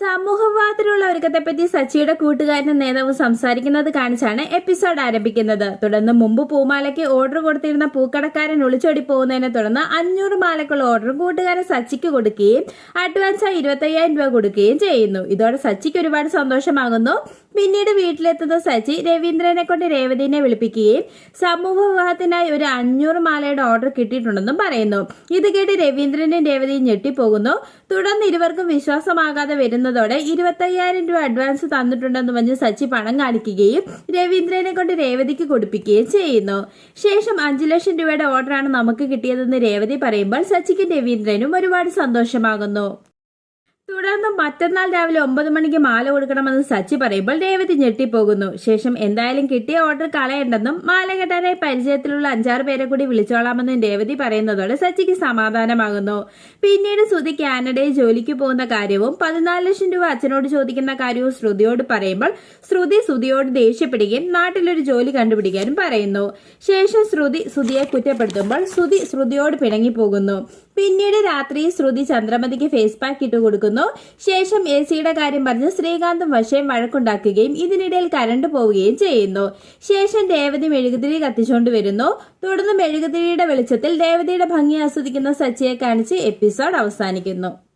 സമൂഹവാദത്തിലുള്ള ഒരുക്കത്തെപ്പറ്റി സച്ചിയുടെ കൂട്ടുകാരനും നേതാവും സംസാരിക്കുന്നത് കാണിച്ചാണ് എപ്പിസോഡ് ആരംഭിക്കുന്നത്. തുടർന്ന് മുമ്പ് പൂമാലയ്ക്ക് ഓർഡർ കൊടുത്തിരുന്ന പൂക്കടക്കാരൻ ഒളിച്ചോടി പോകുന്നതിനെ തുടർന്ന് അഞ്ഞൂറ് മാലക്കുള്ള ഓർഡർ കൂട്ടുകാരൻ സച്ചിക്ക് കൊടുക്കുകയും അഡ്വാൻസ് ആയി ഇരുപത്തയ്യായിരം രൂപ കൊടുക്കുകയും ചെയ്യുന്നു. ഇതോടെ സച്ചിക്ക് ഒരുപാട് സന്തോഷമാകുന്നു. പിന്നീട് വീട്ടിലെത്തുന്ന സച്ചി രവീന്ദ്രനെ കൊണ്ട് രേവതിനെ വിളിപ്പിക്കുകയും സമൂഹ വിവാഹത്തിനായി ഒരു അഞ്ഞൂറ് മാലയുടെ ഓർഡർ കിട്ടിയിട്ടുണ്ടെന്നും പറയുന്നു. ഇത് കേട്ട് രവീന്ദ്രനും രേവതിയും ഞെട്ടിപ്പോകുന്നു. തുടർന്ന് ഇരുവർക്കും വിശ്വാസമാകാതെ വരുന്നതോടെ ഇരുപത്തയ്യായിരം രൂപ അഡ്വാൻസ് തന്നിട്ടുണ്ടെന്ന് പറഞ്ഞ് സച്ചി പണം കാണിക്കുകയും രവീന്ദ്രനെ കൊണ്ട് രേവതിക്ക് കൊടുപ്പിക്കുകയും ചെയ്യുന്നു. ശേഷം അഞ്ചു ലക്ഷം രൂപയുടെ ഓർഡറാണ് നമുക്ക് കിട്ടിയതെന്ന് രേവതി പറയുമ്പോൾ സച്ചിക്കും രവീന്ദ്രനും ഒരുപാട് സന്തോഷമാകുന്നു. തുടർന്ന് മറ്റന്നാൾ രാവിലെ ഒമ്പത് മണിക്ക് മാല കൊടുക്കണമെന്ന് സച്ചി പറയുമ്പോൾ രേവതി ഞെട്ടിപ്പോകുന്നു. ശേഷം എന്തായാലും കിട്ടിയ ഓർഡർ കളയണ്ടെന്നും മാല കെട്ടാനായി പരിചയത്തിലുള്ള അഞ്ചാറ് പേരെ കൂടി വിളിച്ചോളാമെന്നും രേവതി പറയുന്നതോടെ സച്ചിക്ക് സമാധാനമാകുന്നു. പിന്നീട് ശ്രുതി കാനഡയിൽ ജോലിക്ക് പോകുന്ന കാര്യവും പതിനാല് ലക്ഷം രൂപ അച്ഛനോട് ചോദിക്കുന്ന കാര്യവും ശ്രുതിയോട് പറയുമ്പോൾ ശ്രുതി ശ്രുതിയോട് ദേഷ്യപ്പെടുകയും നാട്ടിലൊരു ജോലി കണ്ടുപിടിക്കാനും പറയുന്നു. ശേഷം ശ്രുതി ശ്രുതിയെ കുറ്റപ്പെടുത്തുമ്പോൾ ശ്രുതി ശ്രുതിയോട് പിണങ്ങിപ്പോകുന്നു. പിന്നീട് രാത്രി ശ്രുതി ചന്ദ്രമതിക്ക് ഫേസ് പാക്ക് ഇട്ട് കൊടുക്കുന്നു. ശേഷം എ സിയുടെ കാര്യം പറഞ്ഞ് ശ്രീകാന്തും വശയും വഴക്കുണ്ടാക്കുകയും ഇതിനിടയിൽ കരണ്ട് പോവുകയും ചെയ്യുന്നു. ശേഷം രേവതി മെഴുകുതിരി കത്തിച്ചുകൊണ്ട് വരുന്നു. തുടർന്ന് മെഴുകുതിരിയുടെ വെളിച്ചത്തിൽ രേവതിയുടെ ഭംഗി ആസ്വദിക്കുന്ന സച്ചിയെ കാണിച്ച് എപ്പിസോഡ് അവസാനിക്കുന്നു.